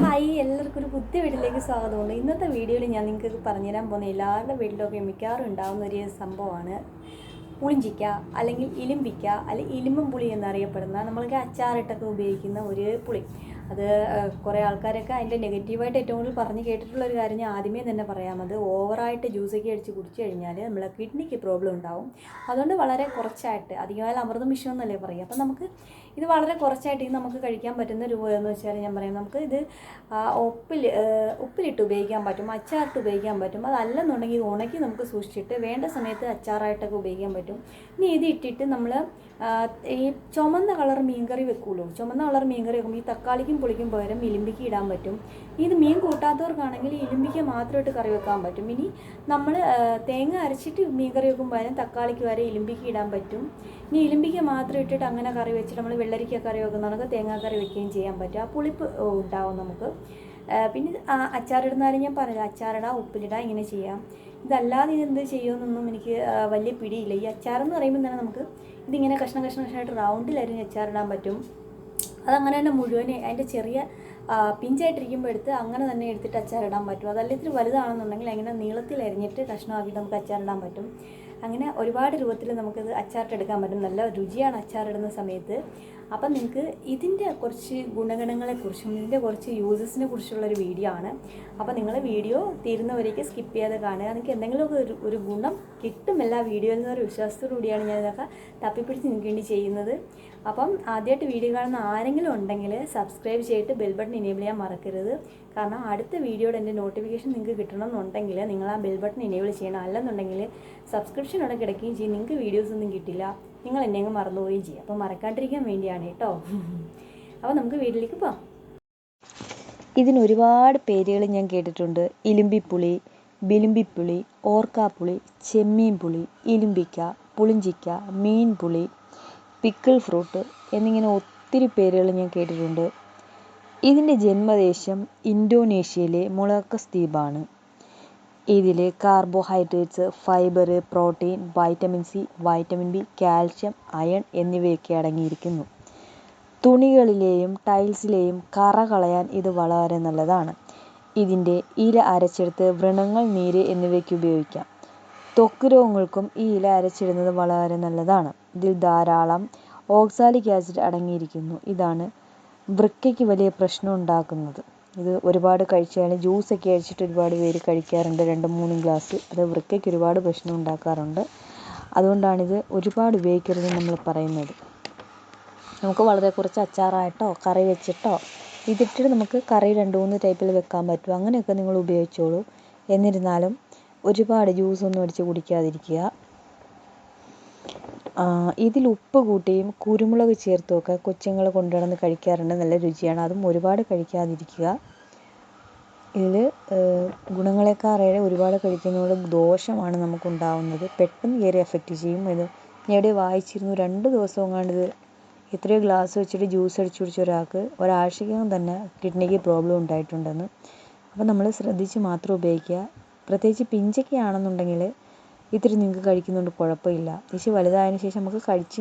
Hi എല്ലാവർക്കും ഒരു പുതിയ വീട്ടിലേക്ക് സ്വാഗതമുണ്ട്. ഇന്നത്തെ വീഡിയോയിൽ ഞാൻ നിങ്ങൾക്ക് പറഞ്ഞുതരാൻ പോകുന്ന എല്ലാവരുടെ വീട്ടിലൊക്കെ മിക്കവാറും ഉണ്ടാകുന്ന ഒരു സംഭവമാണ് പുളിഞ്ചിക്ക അല്ലെങ്കിൽ ഇലിമ്പിക്ക അല്ലെങ്കിൽ ഇലിമ്പും പുളി എന്നറിയപ്പെടുന്ന നമ്മൾക്ക് അച്ചാറിട്ടൊക്കെ ഉപയോഗിക്കുന്ന ഒരു പുളി. അത് കുറേ ആൾക്കാരൊക്കെ അതിന്റെ നെഗറ്റീവായിട്ട് ഏറ്റവും കൂടുതൽ പറഞ്ഞ് കേട്ടിട്ടുള്ള ഒരു കാര്യം ഞാൻ ആദ്യമേ തന്നെ പറയാം. അത് ഓവറായിട്ട് ജ്യൂസൊക്കെ അടിച്ച് കുടിച്ചു കഴിഞ്ഞാൽ നമ്മളെ കിഡ്നിക്ക് പ്രോബ്ലം ഉണ്ടാവും. അതുകൊണ്ട് വളരെ കുറച്ചായിട്ട് അധികമായാലും അമൃതം വിഷം എന്നല്ലേ പറയുക. അപ്പം നമുക്ക് ഇത് വളരെ കുറച്ചായിട്ട് ഇത് നമുക്ക് കഴിക്കാൻ പറ്റുന്ന രൂപ എന്ന് വെച്ചാൽ ഞാൻ പറയാം. നമുക്ക് ഇത് ഉപ്പിൽ ഉപ്പിലിട്ട് ഉപയോഗിക്കാൻ പറ്റും അച്ചാറിട്ട് ഉപയോഗിക്കാൻ പറ്റും. അതല്ലെന്നുണ്ടെങ്കിൽ ഇത് ഉണക്കി നമുക്ക് സൂക്ഷിച്ചിട്ട് വേണ്ട സമയത്ത് അച്ചാറായിട്ടൊക്കെ ഉപയോഗിക്കാൻ പറ്റും. ഇനി ഇത് ഇട്ടിട്ട് നമ്മൾ ഈ ചുമന്ന കളർ മീൻകറി വെക്കുള്ളൂ ചുമന്ന കളർ മീൻകറി വെക്കുമ്പോൾ ഈ തക്കാളിക്കും പുളിക്കും പകരം ഇലിമ്പിക്ക് ഇടാൻ പറ്റും. ഇത് മീൻ കൂട്ടാത്തവർക്കാണെങ്കിൽ ഇലിമ്പിക്ക് മാത്രമായിട്ട് കറി വെക്കാൻ പറ്റും. ഇനി നമ്മൾ തേങ്ങ അരച്ചിട്ട് മീൻ കറി വെക്കുമ്പോൾ പകരം തക്കാളിക്ക് വരെ ഇലിമ്പിക്ക് ഇടാൻ പറ്റും. ഇനി ഇലിമ്പിക്ക് മാത്രം ഇട്ടിട്ട് അങ്ങനെ കറി വെച്ചിട്ട് നമ്മൾ വെള്ളരിക്ക കറി വെക്കുന്നവർക്ക് തേങ്ങാ കറി വെക്കുകയും ചെയ്യാൻ പറ്റും. ആ പുളിപ്പ് ഉണ്ടാവും നമുക്ക്. പിന്നെ അച്ചാറിടുന്നാലും ഞാൻ പറഞ്ഞില്ല? അച്ചാറിടാം ഉപ്പിലിടാം ഇങ്ങനെ ചെയ്യാം. ഇതല്ലാതെ ഇത് എന്ത് ചെയ്യുമെന്നൊന്നും എനിക്ക് വലിയ പിടിയില്ല. ഈ അച്ചാറെന്ന് പറയുമ്പോൾ തന്നെ നമുക്ക് ഇതിങ്ങനെ കഷ്ണം കഷ്ണം കഷ്ണമായിട്ട് റൗണ്ടിലായിരുന്നു അച്ചാറിടാൻ പറ്റും. അതങ്ങനെ തന്നെ മുഴുവൻ അതിന്റെ ചെറിയ പിഞ്ചായിട്ടിരിക്കുമ്പോൾ എടുത്ത് അങ്ങനെ തന്നെ എടുത്തിട്ട് അച്ചാറിടാൻ പറ്റും. അതല്ല ഇത്തിരി വലുതാണെന്നുണ്ടെങ്കിൽ അങ്ങനെ നീളത്തിൽ അരിഞ്ഞിട്ട് കഷ്ണമാക്കിയിട്ട് നമുക്ക് അച്ചാറിടാൻ പറ്റും. അങ്ങനെ ഒരുപാട് രൂപത്തിൽ നമുക്കത് അച്ചാറിട്ടെടുക്കാൻ പറ്റും. നല്ല രുചിയാണ് അച്ചാറിടുന്ന സമയത്ത്. അപ്പം നിങ്ങൾക്ക് ഇതിന്റെ കുറച്ച് ഗുണഗണങ്ങളെക്കുറിച്ചും ഇതിന്റെ കുറച്ച് യൂസസിനെ കുറിച്ചുള്ളൊരു വീഡിയോ ആണ്. അപ്പോൾ നിങ്ങൾ വീഡിയോ തീരുന്നവരേക്ക് സ്കിപ്പ് ചെയ്യാതെ കാണുക. നിങ്ങൾക്ക് എന്തെങ്കിലുമൊക്കെ ഒരു ഒരു ഗുണം കിട്ടുമല്ല വീഡിയോയിൽ നിന്നൊരു വിശ്വാസത്തോടു കൂടിയാണ് ഞാൻ ഇതൊക്കെ തപ്പിപ്പിടിച്ച് നിങ്ങൾക്ക് വേണ്ടി ചെയ്യുന്നത്. അപ്പം ആദ്യമായിട്ട് വീഡിയോ കാണുന്ന ആരെങ്കിലും ഉണ്ടെങ്കിൽ സബ്സ്ക്രൈബ് ചെയ്തിട്ട് ബെൽ ബട്ടൺ ഇനേബിൾ ചെയ്യാൻ മറക്കരുത്. കാരണം അടുത്ത വീഡിയോയുടെ എന്റെ നോട്ടിഫിക്കേഷൻ നിങ്ങൾക്ക് കിട്ടണമെന്നുണ്ടെങ്കിൽ നിങ്ങൾ ആ ബെൽ ബട്ടൺ ഇനേബിൾ ചെയ്യണം. അല്ലെന്നുണ്ടെങ്കിൽ സബ്സ്ക്രിപ്ഷൻ അവിടെ കിടക്കുകയും ചെയ്യും. നിങ്ങൾക്ക് വീഡിയോസ് ഒന്നും കിട്ടില്ല. നിങ്ങൾ എന്നെ അങ്ങ് മറന്നുപോവുകയും ചെയ്യും. അപ്പോൾ മറക്കാണ്ടിരിക്കാൻ വേണ്ടിയാണ് കേട്ടോ. അപ്പോൾ നമുക്ക് വീട്ടിലേക്ക് പോകാം ഇതിന് ഒരുപാട് പേരുകൾ ഞാൻ കേട്ടിട്ടുണ്ട്. ഇലുമ്പിപ്പുളി ബിലുമ്പിപ്പുളി ഓർക്കാപ്പുളി ചെമ്മീൻ പുളി ഇലുമ്പിക്ക പുളിഞ്ചിക്ക മീൻ പുളി പിക്കിൾ ഫ്രൂട്ട് എന്നിങ്ങനെ ഒത്തിരി പേരുകൾ ഞാൻ കേട്ടിട്ടുണ്ട്. ഇതിന്റെ ജന്മദേശം ഇന്തോനേഷ്യയിലെ മുളക്കസ് ദ്വീപാണ് ഇതിൽ carbohydrates fibre protein vitamin C vitamin B calcium iron എന്നിവയൊക്കെ അടങ്ങിയിരിക്കുന്നു. തുണികളിലെയും ടൈൽസിലെയും കറ കളയാൻ ഇത് വളരെ നല്ലതാണ്. ഇതിന്റെ ഇല അരച്ചെടുത്ത് വ്രണങ്ങൾ നീര് എന്നിവയ്ക്ക് ഉപയോഗിക്കാം. ത്വക്ക് രോഗങ്ങൾക്കും ഈ ഇല അരച്ചിടുന്നത് വളരെ നല്ലതാണ്. ഇതിൽ ധാരാളം ഓക്സാലിക് ആസിഡ് അടങ്ങിയിരിക്കുന്നു. ഇതാണ് വൃക്കയ്ക്ക് വലിയ പ്രശ്നം ഉണ്ടാക്കുന്നത്. ഇത് ഒരുപാട് കഴിച്ചാൽ ജ്യൂസൊക്കെ അടിച്ചിട്ട് ഒരുപാട് പേര് കഴിക്കാറുണ്ട്. രണ്ടും മൂന്നും ഗ്ലാസ്. അത് വൃക്കയ്ക്ക് ഒരുപാട് പ്രശ്നം ഉണ്ടാക്കാറുണ്ട്. അതുകൊണ്ടാണിത് ഒരുപാട് ഉപയോഗിക്കരുത് നമ്മൾ പറയുന്നത്. നമുക്ക് വളരെ കുറച്ച് അച്ചാറായിട്ടോ കറി വെച്ചിട്ടോ ഇതിട്ടിട്ട് നമുക്ക് കറി രണ്ട് മൂന്ന് ടൈപ്പിൽ വെക്കാൻ പറ്റും. അങ്ങനെയൊക്കെ നിങ്ങൾ ഉപയോഗിച്ചോളൂ. എന്നിരുന്നാലും ഒരുപാട് ജ്യൂസ് ഒന്നും അടിച്ച് കുടിക്കാതിരിക്കുക. ഇതിൽ ഉപ്പ് കൂട്ടിയും കുരുമുളക് ചേർത്തുമൊക്കെ കൊച്ചുങ്ങൾ കൊണ്ടുനടന്ന് കഴിക്കാറുണ്ട്. നല്ല രുചിയാണ്. അതും ഒരുപാട് കഴിക്കാതിരിക്കുക. ഇതിൽ ഗുണങ്ങളെക്കാളേറെ ഒരുപാട് കഴിക്കുന്നതുകൊണ്ട് ദോഷമാണ് നമുക്കുണ്ടാവുന്നത്. പെട്ടെന്ന് കയറി എഫക്റ്റ് ചെയ്യും. ഇത് ഞാൻ എവിടെയോ വായിച്ചിരുന്നു. രണ്ട് ദിവസം എങ്ങാണ്ട് ഇത് എത്രയോ ഗ്ലാസ് വെച്ചിട്ട് ജ്യൂസ് അടിച്ചു കുടിച്ച ഒരാൾക്ക് ഒരാഴ്ചയ്ക്കകം തന്നെ കിഡ്നിക്ക് പ്രോബ്ലം ഉണ്ടായിട്ടുണ്ടെന്ന്. അപ്പോൾ നമ്മൾ ശ്രദ്ധിച്ച് മാത്രം ഉപയോഗിക്കുക. പ്രത്യേകിച്ച് പിഞ്ചൊക്കെ ആണെന്നുണ്ടെങ്കിൽ ഇത്തിരി നിങ്ങൾക്ക് കഴിക്കുന്നതുകൊണ്ട് കുഴപ്പമില്ല. ഇച്ചിരി വലുതായതിന് ശേഷം നമുക്ക് കഴിച്ച്